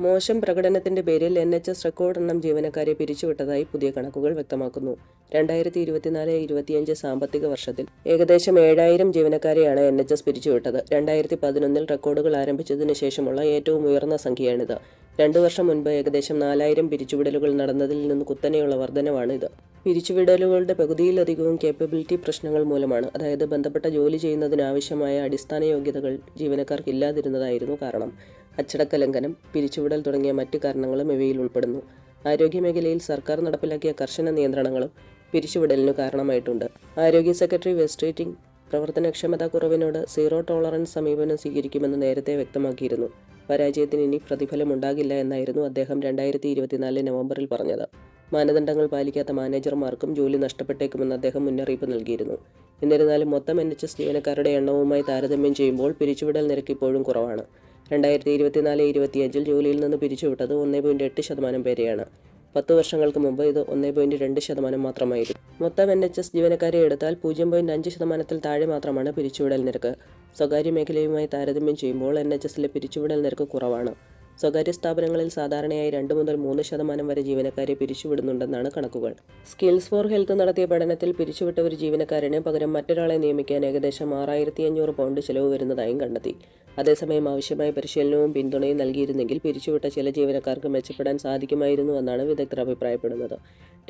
മോശം പ്രകടനത്തിന്റെ പേരിൽ എൻ എച്ച് എസ് റെക്കോർഡ് എണ്ണം ജീവനക്കാരെ പിരിച്ചുവിട്ടതായി പുതിയ കണക്കുകൾ വ്യക്തമാക്കുന്നു. രണ്ടായിരത്തി ഇരുപത്തിനാല് ഇരുപത്തിയഞ്ച് സാമ്പത്തിക വർഷത്തിൽ ഏകദേശം ഏഴായിരം ജീവനക്കാരെയാണ് എൻ എച്ച് എസ് പിരിച്ചുവിട്ടത്. രണ്ടായിരത്തി പതിനൊന്നിൽ റെക്കോർഡുകൾ ആരംഭിച്ചതിന് ശേഷമുള്ള ഏറ്റവും ഉയർന്ന സംഖ്യയാണിത്. രണ്ടു വർഷം മുൻപ് ഏകദേശം നാലായിരം പിരിച്ചുവിടലുകൾ നടന്നതിൽ നിന്ന് കുത്തനെയുള്ള വർധനവാണിത് ഇത്. പിരിച്ചുവിടലുകളുടെ പകുതിയിലധികവും കേപ്പബിലിറ്റി പ്രശ്നങ്ങൾ മൂലമാണ്. അതായത് ബന്ധപ്പെട്ട ജോലി ചെയ്യുന്നതിനാവശ്യമായ അടിസ്ഥാന യോഗ്യതകൾ ജീവനക്കാർക്ക് ഇല്ലാതിരുന്നതായിരുന്നു കാരണം. അച്ചടക്ക ലംഘനം പിരിച്ചുവിടൽ തുടങ്ങിയ മറ്റ് കാരണങ്ങളും ഇവയിൽ ഉൾപ്പെടുന്നു. ആരോഗ്യമേഖലയിൽ സർക്കാർ നടപ്പിലാക്കിയ കർശന നിയന്ത്രണങ്ങളും പിരിച്ചുവിടലിനു കാരണമായിട്ടുണ്ട്. ആരോഗ്യ സെക്രട്ടറി വെസ്റ്റേറ്റിംഗ് പ്രവർത്തനക്ഷമതാ കുറവിനോട് സീറോ ടോളറൻസ് സമീപനം സ്വീകരിക്കുമെന്ന് നേരത്തെ വ്യക്തമാക്കിയിരുന്നു. പരാജയത്തിന് ഇനി പ്രതിഫലമുണ്ടാകില്ല എന്നായിരുന്നു അദ്ദേഹം രണ്ടായിരത്തി ഇരുപത്തിനാല് നവംബറിൽ പറഞ്ഞത്. മാനദണ്ഡങ്ങൾ പാലിക്കാത്ത മാനേജർമാർക്കും ജോലി നഷ്ടപ്പെട്ടേക്കുമെന്ന് അദ്ദേഹം മുന്നറിയിപ്പ് നൽകിയിരുന്നു. എന്നിരുന്നാലും മൊത്തം എൻ എച്ച് എസ് ജീവനക്കാരുടെ എണ്ണവുമായി താരതമ്യം ചെയ്യുമ്പോൾ പിരിച്ചുവിടൽ നിരക്ക് ഇപ്പോഴും കുറവാണ്. രണ്ടായിരത്തി ഇരുപത്തിനാല് ഇരുപത്തിയഞ്ചിൽ ജോലിയിൽ നിന്ന് പിരിച്ചുവിട്ടത് ഒന്നേ പോയിന്റ് എട്ട് ശതമാനം പേരെയാണ്. പത്ത് വർഷങ്ങൾക്ക് മുമ്പ് ഇത് ഒന്നേ പോയിന്റ് രണ്ട് ശതമാനം മാത്രമായിരുന്നു. മൊത്തം എൻ എച്ച് എസ് ജീവനക്കാരെ എടുത്താൽ പൂജ്യം പോയിന്റ് അഞ്ച് ശതമാനത്തിൽ താഴെ മാത്രമാണ് പിരിച്ചുവിടൽ നിരക്ക്. സ്വകാര്യ മേഖലയുമായി താരതമ്യം ചെയ്യുമ്പോൾ എൻ എച്ച് എസിലെ പിരിച്ചുവിടൽ നിരക്ക് കുറവാണ്. സ്വകാര്യ സ്ഥാപനങ്ങളിൽ സാധാരണയായി രണ്ട് മുതൽ മൂന്ന് ശതമാനം വരെ ജീവനക്കാരെ പിരിച്ചുവിടുന്നുണ്ടെന്നാണ് കണക്കുകൾ. സ്കിൽസ് ഫോർ ഹെൽത്ത് നടത്തിയ പഠനത്തിൽ പിരിച്ചുവിട്ട ഒരു ജീവനക്കാരന് പകരം മറ്റൊരാളെ നിയമിക്കാൻ ഏകദേശം ആറായിരത്തി അഞ്ഞൂറ് പൗണ്ട് ചെലവ് വരുന്നതായും കണ്ടെത്തി. അതേസമയം ആവശ്യമായ പരിശീലനവും പിന്തുണയും നൽകിയിരുന്നെങ്കിൽ പിരിച്ചുവിട്ട ചില ജീവനക്കാർക്ക് മെച്ചപ്പെടാൻ സാധിക്കുമായിരുന്നു എന്നാണ് വിദഗ്ധർ അഭിപ്രായപ്പെടുന്നത്.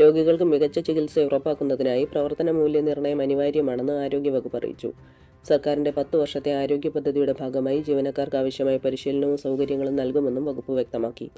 രോഗികൾക്ക് മികച്ച ചികിത്സ ഉറപ്പാക്കുന്നതിനായി പ്രവർത്തന മൂല്യനിർണയം അനിവാര്യമാണെന്ന് ആരോഗ്യവകുപ്പ് അറിയിച്ചു. സർക്കാരിന്റെ പത്ത് വർഷത്തെ ആരോഗ്യ പദ്ധതിയുടെ ഭാഗമായി ജീവനക്കാർക്ക് ആവശ്യമായ പരിശീലനവും സൗകര്യങ്ങളും നൽകുമെന്നും വകുപ്പ് വ്യക്തമാക്കി.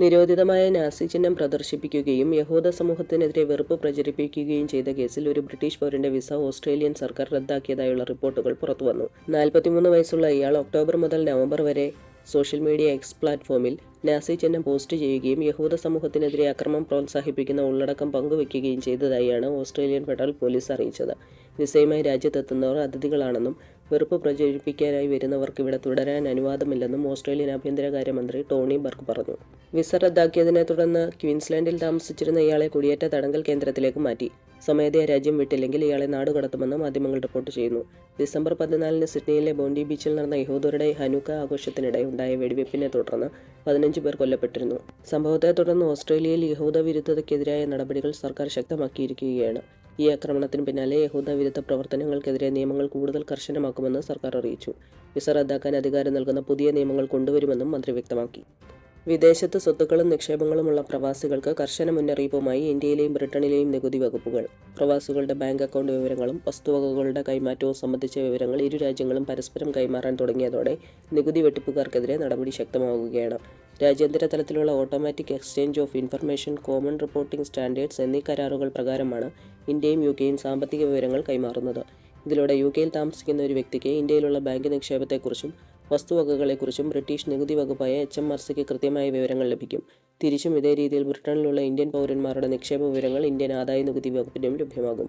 നിരോധിതമായ നാസി ചിഹ്നം പ്രദർശിപ്പിക്കുകയും യഹൂദ സമൂഹത്തിനെതിരെ വെറുപ്പ് പ്രചരിപ്പിക്കുകയും ചെയ്ത കേസിൽ ഒരു ബ്രിട്ടീഷ് പൗരന്റെ വിസ ഓസ്ട്രേലിയൻ സർക്കാർ റദ്ദാക്കിയതായുള്ള റിപ്പോർട്ടുകൾ പുറത്തുവന്നു. നാൽപ്പത്തിമൂന്ന് വയസ്സുള്ള ഇയാൾ ഒക്ടോബർ മുതൽ നവംബർ വരെ സോഷ്യൽ മീഡിയ എക്സ് പ്ലാറ്റ്ഫോമിൽ നാസി ചിഹ്നം പോസ്റ്റ് ചെയ്യുകയും യഹൂദ സമൂഹത്തിനെതിരെ അക്രമം പ്രോത്സാഹിപ്പിക്കുന്ന ഉള്ളടക്കം പങ്കുവയ്ക്കുകയും ചെയ്തതായാണ് ഓസ്ട്രേലിയൻ ഫെഡറൽ പോലീസ് അറിയിച്ചത്. വിസയുമായി രാജ്യത്തെത്തുന്നവർ അതിഥികളാണെന്നും വെറുപ്പ് പ്രചരിപ്പിക്കാനായി വരുന്നവർക്ക് ഇവിടെ തുടരാൻ അനുവാദമില്ലെന്നും ഓസ്ട്രേലിയൻ ആഭ്യന്തരകാര്യമന്ത്രി ടോണി ബർക്ക് പറഞ്ഞു. വിസ റദ്ദാക്കിയതിനെ തുടർന്ന് ക്വീൻസ്ലാൻഡിൽ താമസിച്ചിരുന്ന ഇയാളെ കുടിയേറ്റ തടങ്കൽ കേന്ദ്രത്തിലേക്ക് മാറ്റി. സ്വമേധയാ രാജ്യം വിട്ടില്ലെങ്കിൽ ഇയാളെ നാടുകടത്തുമെന്ന് മാധ്യമങ്ങൾ റിപ്പോർട്ട് ചെയ്യുന്നു. ഡിസംബർ പതിനാലിന് സിഡ്നിയിലെ ബോണ്ടി ബീച്ചിൽ നടന്ന യഹൂദരുടെ ഹനുക്ക ആഘോഷത്തിനിടെ ഉണ്ടായ വെടിവെപ്പിനെ തുടർന്ന് പതിനഞ്ച് പേർ കൊല്ലപ്പെട്ടിരുന്നു. സംഭവത്തെ തുടർന്ന് ഓസ്ട്രേലിയയിൽ യഹൂദ വിരുദ്ധതയ്ക്കെതിരായ നടപടികൾ സർക്കാർ ശക്തമാക്കിയിരിക്കുകയാണ്. ഈ ആക്രമണത്തിന് പിന്നാലെ യഹൂദ വിരുദ്ധ പ്രവർത്തനങ്ങൾക്കെതിരെ നിയമങ്ങൾ കൂടുതൽ കർശനമാക്കുമെന്ന് സർക്കാർ അറിയിച്ചു. വിസ റദ്ദാക്കാൻ അധികാരം നൽകുന്ന പുതിയ നിയമങ്ങൾ കൊണ്ടുവരുമെന്നും മന്ത്രി വ്യക്തമാക്കി. വിദേശത്ത് സ്വത്തുക്കളും നിക്ഷേപങ്ങളുമുള്ള പ്രവാസികൾക്ക് കർശന മുന്നറിയിപ്പുമായി ഇന്ത്യയിലെയും ബ്രിട്ടനിലെയും നികുതി വകുപ്പുകൾ. പ്രവാസികളുടെ ബാങ്ക് അക്കൗണ്ട് വിവരങ്ങളും വസ്തുവകകളുടെ കൈമാറ്റവും സംബന്ധിച്ച വിവരങ്ങൾ ഇരു രാജ്യങ്ങളും പരസ്പരം കൈമാറാൻ തുടങ്ങിയതോടെ നികുതി വെട്ടിപ്പുകാർക്കെതിരെ നടപടി ശക്തമാവുകയാണ്. രാജ്യാന്തര തലത്തിലുള്ള automatic exchange of information common reporting standards എന്നീ കരാറുകൾ പ്രകാരമാണ് ഇന്ത്യയും യു കെയും സാമ്പത്തിക വിവരങ്ങൾ കൈമാറുന്നത്. ഇതിലൂടെ യു കെയിൽ താമസിക്കുന്ന ഒരു വ്യക്തിക്ക് ഇന്ത്യയിലുള്ള ബാങ്ക് നിക്ഷേപത്തെക്കുറിച്ചും വസ്തുവകകളെക്കുറിച്ചും ബ്രിട്ടീഷ് നികുതി വകുപ്പായ എച്ച് എം ആർ സിക്ക് കൃത്യമായ വിവരങ്ങൾ ലഭിക്കും. തിരിച്ചും ഇതേ രീതിയിൽ ബ്രിട്ടനിലുള്ള ഇന്ത്യൻ പൗരന്മാരുടെ നിക്ഷേപ വിവരങ്ങൾ ഇന്ത്യൻ ആദായ നികുതി വകുപ്പിനും ലഭ്യമാകും.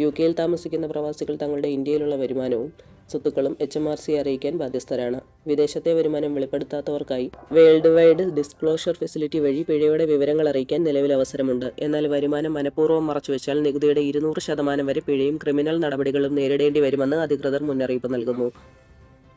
യു കെയിൽ താമസിക്കുന്ന പ്രവാസികൾ തങ്ങളുടെ ഇന്ത്യയിലുള്ള വരുമാനവും സ്വത്തുക്കളും എച്ച് എം ആർ സി അറിയിക്കാൻ ബാധ്യസ്ഥരാണ്. വിദേശത്തെ വരുമാനം വെളിപ്പെടുത്താത്തവർക്കായി വേൾഡ് വൈഡ് ഡിസ്ക്ലോഷർ ഫെസിലിറ്റി വഴി പിഴയുടെ വിവരങ്ങൾ അറിയിക്കാൻ നിലവിൽ അവസരമുണ്ട്. എന്നാൽ വരുമാനം മനഃപൂർവം മറച്ചുവെച്ചാൽ നികുതിയുടെ ഇരുന്നൂറ് ശതമാനം വരെ പിഴയും ക്രിമിനൽ നടപടികളും നേരിടേണ്ടി വരുമെന്ന് അധികൃതർ മുന്നറിയിപ്പ് നൽകുന്നു.